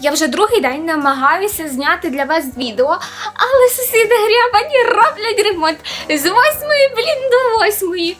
Я вже другий день намагаюся зняти для вас відео, але сусіди грябані роблять ремонт з восьмої, блін, до восьмої.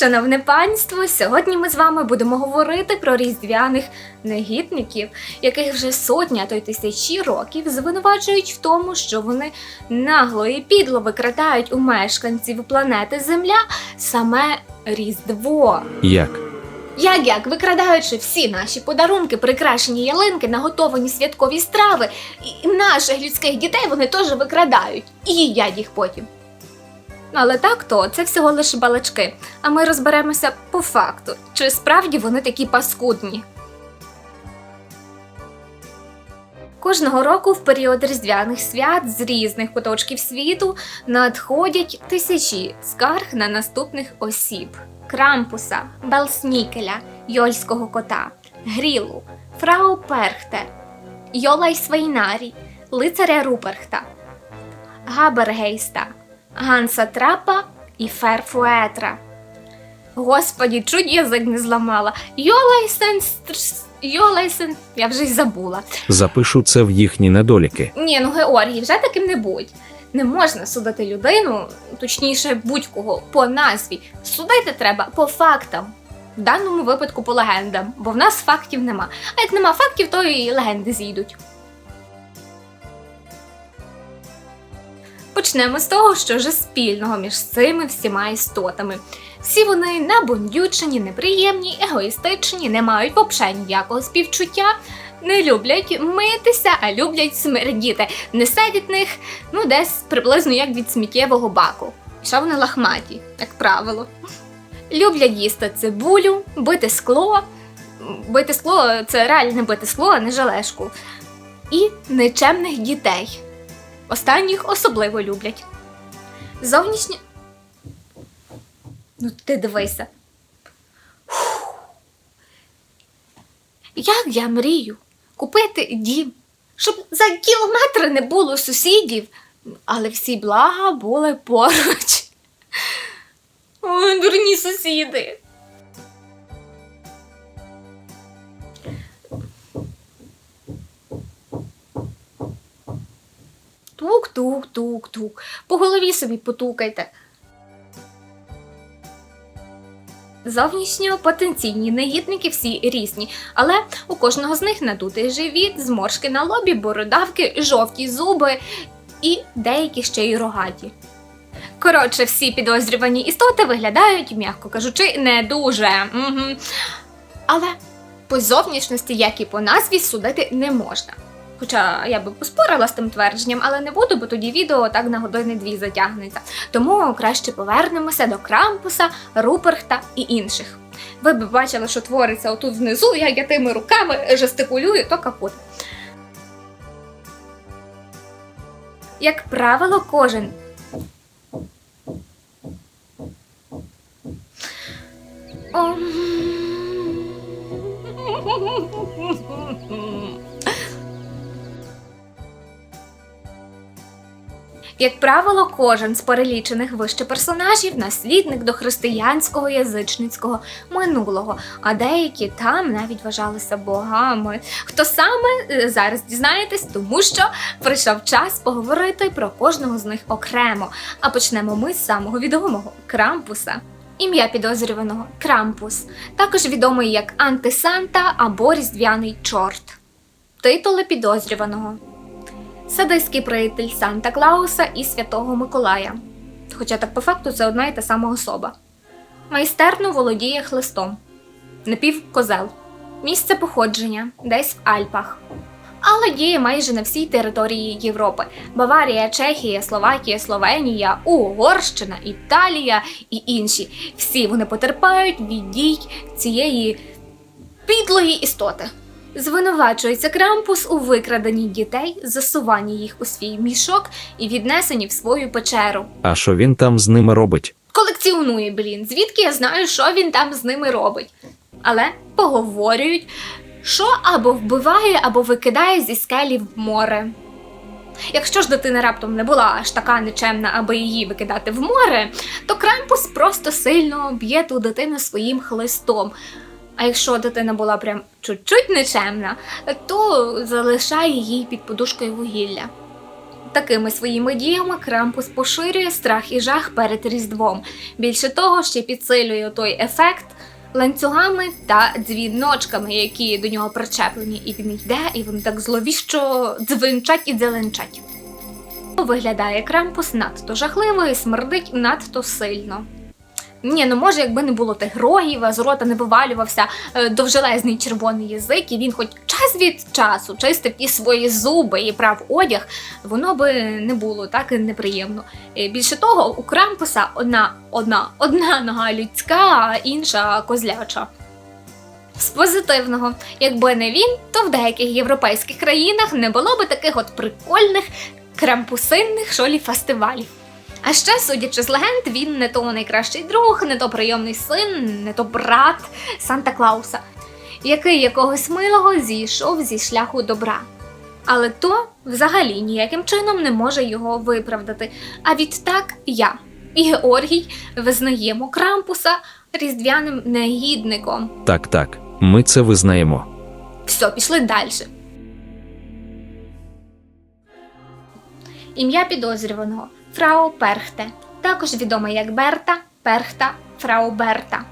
Шановне панство, сьогодні ми з вами будемо говорити про різдвяних негідників, яких вже сотні, а то й тисячі років звинувачують в тому, що вони нагло і підло викрадають у мешканців планети Земля саме Різдво. Як? Як як викрадаючи всі наші подарунки, прикрашені ялинки, наготовані святкові страви, і наших людських дітей вони теж викрадають і їдять їх потім. Але так то це всього лише балачки, а ми розберемося по факту, чи справді вони такі паскудні. Кожного року в період різдвяних свят з різних куточків світу надходять тисячі скарг на наступних осіб: Крампуса, Белснікеля, Йольського кота, Грілу, Фрау Перхте, Йолай Свейнарі, лицаря Руперхта, Габергейста, Ганса Трапа і Ферфуетра. Господі, чуть язик не зламала. Йолайсен... Йолайсен... Я вже й забула. Запишу це в їхні недоліки. Ні, ну Георгій, вже таким не будь. Не можна судити людину, точніше, будь-кого, по назві. Судити треба по фактам. В даному випадку по легендам, бо в нас фактів нема. А як нема фактів, то і легенди зійдуть. Почнемо з того, що ж спільного між цими всіма істотами. Всі вони набундючені, неприємні, егоїстичні, не мають взагалі ніякого співчуття, не люблять митися, а люблять смердіти. Несуть від них ну, десь приблизно як від сміттєвого баку. Що вони лахматі, як правило. Люблять їсти цибулю, бити скло. Бити скло це реально бити скло, а не жалешку. І нечемних дітей. Останніх особливо люблять. Зовнішнє. Ну, ти дивися. Фух. Як я мрію купити дім, щоб за кілометри не було сусідів, але всі блага були поруч. Ой, дурні сусіди. Тук-тук-тук-тук. По голові собі потукайте. Зовнішньо потенційні негідники всі різні, але у кожного з них надутий живіт, зморшки на лобі, бородавки, жовті зуби і деякі ще й рогаті. Коротше, всі підозрювані істоти виглядають, м'яко кажучи, не дуже. Угу. Але по зовнішності, як і по назві, судити не можна. Хоча я би поспорила з тим твердженням, але не буду, бо тоді відео так на години дві затягнеться. Тому краще повернемося до Крампуса, Руперхта і інших. Ви б бачили, що твориться отут внизу, як я тими руками жестикулюю, то капут. Як правило, кожен. Ом. Як правило, кожен з перелічених вище персонажів наслідник до християнського язичницького минулого, а деякі там навіть вважалися богами. Хто саме е, зараз дізнаєтесь, тому що прийшов час поговорити про кожного з них окремо. А почнемо ми з самого відомого Крампуса. Ім'я підозрюваного Крампус, також відомий як Антисанта або Різдвяний чорт. Титули підозрюваного садиський приятель Санта Клауса і Святого Миколая. Хоча так по факту це одна і та сама особа. Майстерно володіє хлистом, напівкозел, місце походження десь в Альпах. Але діє майже на всій території Європи: Баварія, Чехія, Словакія, Словенія, Угорщина, Італія і інші. Всі вони потерпають від дій цієї підлої істоти. Звинувачується Крампус у викраденні дітей, засуванні їх у свій мішок і віднесенні в свою печеру. А що він там з ними робить? Колекціонує, блін, звідки я знаю, що він там з ними робить. Але поговорюють, що або вбиває, або викидає зі скелі в море. Якщо ж дитина раптом не була аж така нечемна, аби її викидати в море, то Крампус просто сильно б'є ту дитину своїм хлистом. А якщо дитина була прям чуть-чуть нечемна, то залишає їй під подушкою вугілля. Такими своїми діями Крампус поширює страх і жах перед Різдвом. Більше того, ще підсилює той ефект ланцюгами та дзвіночками, які до нього причеплені, і він йде, і вони так зловіщо дзвенчать і дзеленчать. Виглядає Крампус надто жахливо і смердить надто сильно. Ні, ну може, якби не було тих рогів, а з рота не вивалювався е, довжелезний червоний язик, і він хоч час від часу чистив ті свої зуби і прав одяг, воно би не було так і неприємно. Е, Більше того, у Крампуса одна, одна, одна нога людська, а інша козляча. З позитивного, якби не він, то в деяких європейських країнах не було би таких от прикольних крампусинних шолі фестивалів. А ще, судячи з легенд, він не то найкращий друг, не то прийомний син, не то брат Санта Клауса, який якогось милого зійшов зі шляху добра. Але то взагалі ніяким чином не може його виправдати. А відтак я і Георгій визнаємо Крампуса різдвяним негідником. Так, так, ми це визнаємо. Все, пішли далі. Ім'я підозрюваного Фрау Перхте, також відома як Берта, Перхта, Фрау Берта.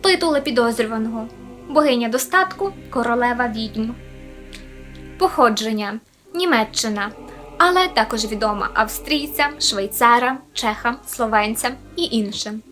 Титули підозрюваного Богиня достатку, королева відьм. Походження Німеччина, але також відома австрійцям, швейцарам, чехам, словенцям і іншим.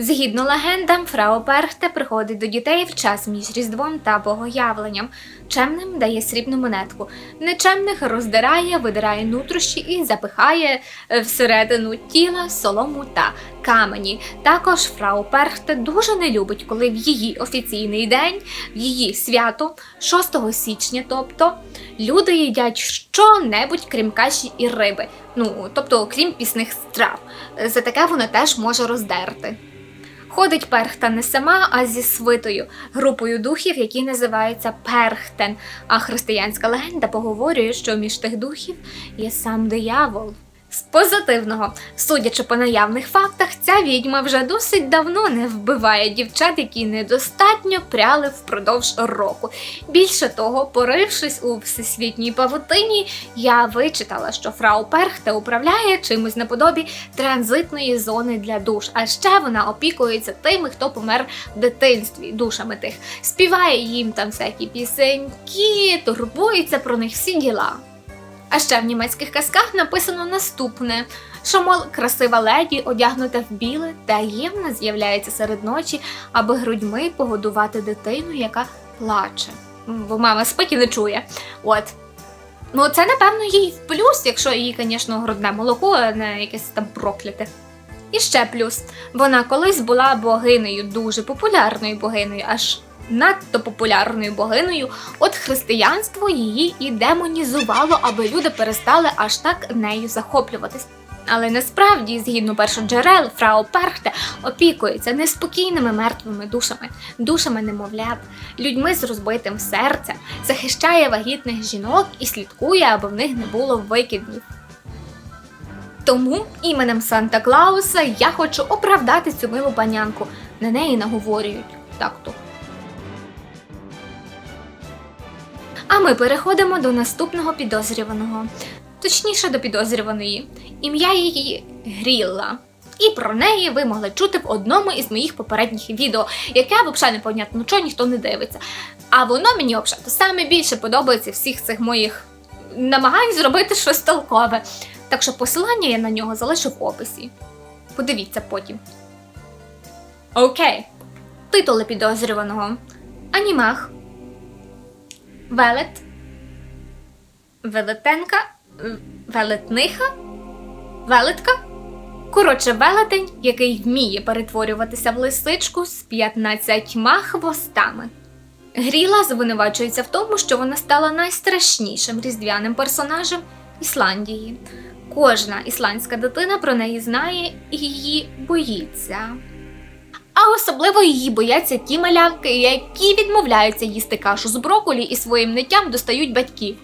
Згідно легендам, фрау Перхте приходить до дітей в час між Різдвом та Богоявленням. Чемним дає срібну монетку, нечемних роздирає, видирає нутрощі і запихає е, всередину тіла солому та камені. Також фрау Перхте дуже не любить, коли в її офіційний день, в її свято, 6 січня, тобто, люди їдять що-небудь крім каші і риби. Ну, тобто, крім пісних страв. За таке вона теж може роздерти. Ходить перхта не сама, а зі свитою, групою духів, які називаються перхтен. А християнська легенда поговорює, що між тих духів є сам диявол. З позитивного, судячи по наявних фактах, ця відьма вже досить давно не вбиває дівчат, які недостатньо пряли впродовж року. Більше того, порившись у всесвітній павутині, я вичитала, що фрау Перхте управляє чимось наподобі транзитної зони для душ. А ще вона опікується тими, хто помер в дитинстві, душами тих, співає їм там всякі пісеньки, турбується про них всі діла. А ще в німецьких казках написано наступне: що, мол, красива леді, одягнута в біле, таємно з'являється серед ночі, аби грудьми погодувати дитину, яка плаче. Бо мама спить і не чує. От. Ну, це, напевно, їй в плюс, якщо її, звісно, грудне молоко, а не якесь там прокляте. І ще плюс. Вона колись була богинею, дуже популярною богинею, аж надто популярною богинею. От християнство її і демонізувало, аби люди перестали аж так нею захоплюватись. Але насправді, згідно першоджерел, фрау Перхте опікується неспокійними мертвими душами, душами немовлят, людьми з розбитим серцем, захищає вагітних жінок і слідкує, аби в них не було викиднів. Тому іменем Санта Клауса я хочу оправдати цю милу панянку. На неї наговорюють так-то. А ми переходимо до наступного підозрюваного, точніше до підозрюваної. Ім'я її Грілла. І про неї ви могли чути в одному із моїх попередніх відео, яке взагалі непонятно чого ніхто не дивиться. А воно мені взагалі саме більше подобається всіх цих моїх намагань зробити щось толкове. Так що посилання я на нього залишу в описі. Подивіться потім. Окей. Титули підозрюваного: Анімах, Велет, Велетенка, Велетниха, Велетка. Коротше, велетень, який вміє перетворюватися в лисичку з 15 хвостами. Гріла звинувачується в тому, що вона стала найстрашнішим різдвяним персонажем Ісландії. Кожна ісландська дитина про неї знає і її боїться. А особливо її бояться ті малявки, які відмовляються їсти кашу з броколі і своїм ниттям достають батьків.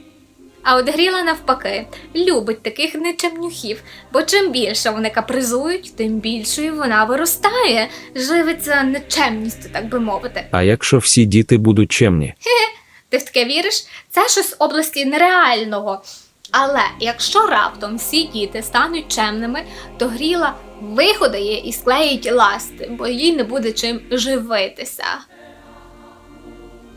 А от Гріла навпаки любить таких нечемнюхів, бо чим більше вони капризують, тим більшою вона виростає, живиться нечемністю, так би мовити. А якщо всі діти будуть чемні? Ти в таке віриш? Це щось області нереального. Але якщо раптом всі діти стануть чемними, то гріла виходає і склеїть ласти, бо їй не буде чим живитися.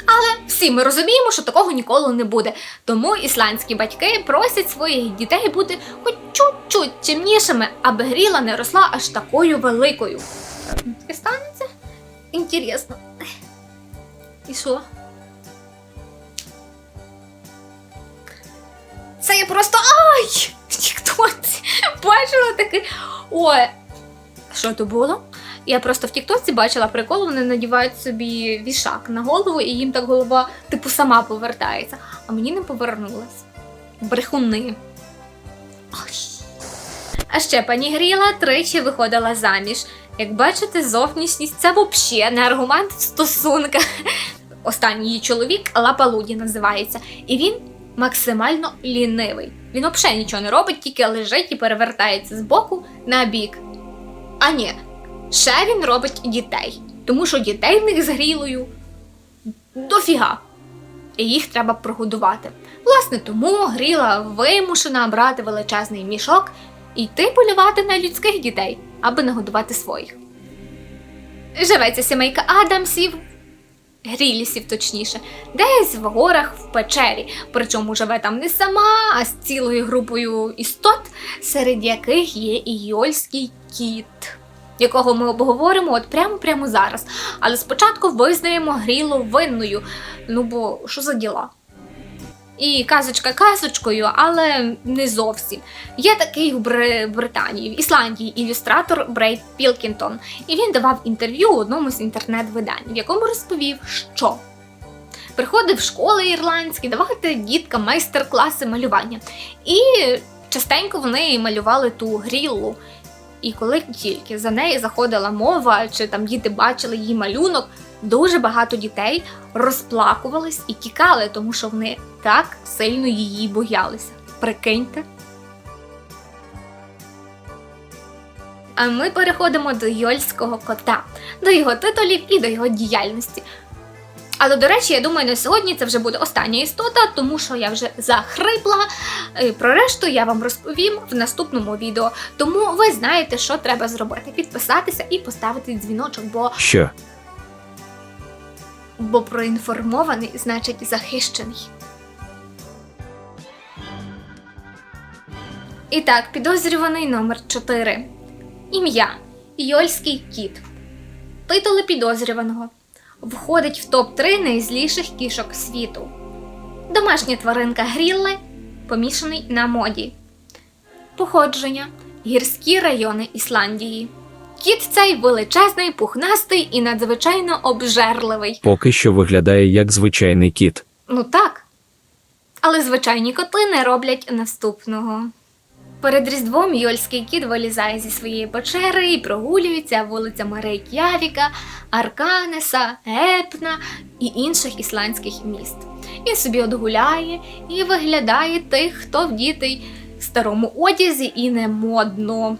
Але всі ми розуміємо, що такого ніколи не буде. Тому ісландські батьки просять своїх дітей бути хоч чуть-чуть чимнішими, аби гріла не росла аж такою великою. Таке станеться? Інтересно. І що? Це я просто ай! Тіктоці бачила таке. Ой, що то було? Я просто в Тіктоці бачила прикол, вони надівають собі вішак на голову, і їм так голова, типу, сама повертається. А мені не повернулась. Брехуни. А ще пані Гріла тричі виходила заміж. Як бачите, зовнішність це взагалі не аргумент в стосунках. Останній її чоловік Лапалуді називається, і він максимально лінивий. Він взагалі нічого не робить, тільки лежить і перевертається з боку на бік. А ні, ще він робить дітей, тому що дітей в них з грілою дофіга. І їх треба прогодувати. Власне, тому гріла вимушена брати величезний мішок і йти полювати на людських дітей, аби нагодувати своїх. Живеться сімейка Адамсів, Грілісів, точніше, десь в горах в печері. Причому живе там не сама, а з цілою групою істот, серед яких є і Йольський кіт, якого ми обговоримо от прямо прямо зараз. Але спочатку визнаємо грілу винною. Ну бо що за діла? І казочка казочкою, але не зовсім. Є такий в Британії, в Ісландії ілюстратор Брейд Пілкінтон, і він давав інтерв'ю одному з інтернет-видань, в якому розповів, що приходив в школи ірландські давати діткам майстер-класи малювання. І частенько вони малювали ту гріллу. І коли тільки за неї заходила мова, чи там діти бачили її малюнок, дуже багато дітей розплакувались і тікали, тому що вони так сильно її боялися. Прикиньте. А ми переходимо до Йольського кота, до його титулів і до його діяльності. Але, до речі, я думаю, на сьогодні це вже буде остання істота, тому що я вже захрипла. Про решту я вам розповім в наступному відео. Тому ви знаєте, що треба зробити: підписатися і поставити дзвіночок, бо Що? Бо проінформований значить захищений. І так, підозрюваний номер 4. Ім'я Йольський кіт. Титули підозрюваного. Входить в топ-3 найзліших кішок світу. Домашня тваринка Грілли, помішаний на моді. Походження гірські райони Ісландії. Кіт цей величезний, пухнастий і надзвичайно обжерливий. Поки що виглядає як звичайний кіт. Ну так. Але звичайні коти не роблять наступного. Перед Різдвом Йольський кіт вилізає зі своєї печери і прогулюється вулицями Рейк'явіка, Арканеса, Епна і інших ісландських міст. Він собі одгуляє і виглядає тих, хто вдітий старому одязі і не модно.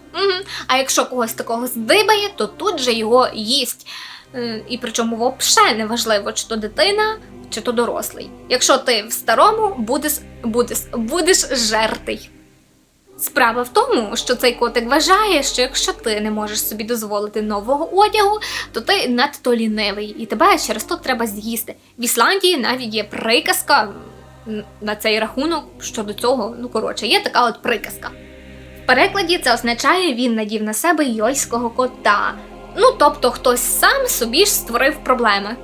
А якщо когось такого здибає, то тут же його їсть. Е, І причому взагалі не важливо, чи то дитина, чи то дорослий. Якщо ти в старому, будеш, будеш, будеш жертий. Справа в тому, що цей котик вважає, що якщо ти не можеш собі дозволити нового одягу, то ти надто лінивий, і тебе через то треба з'їсти. В Ісландії навіть є приказка на цей рахунок щодо цього. Ну коротше, є така от приказка. В перекладі це означає, він надів на себе йольського кота. Ну тобто хтось сам собі ж створив проблеми.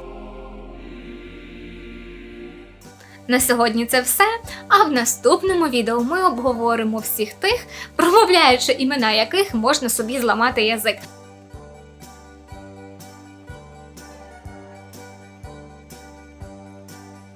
На сьогодні це все. А в наступному відео ми обговоримо всіх тих, промовляючи імена яких можна собі зламати язик.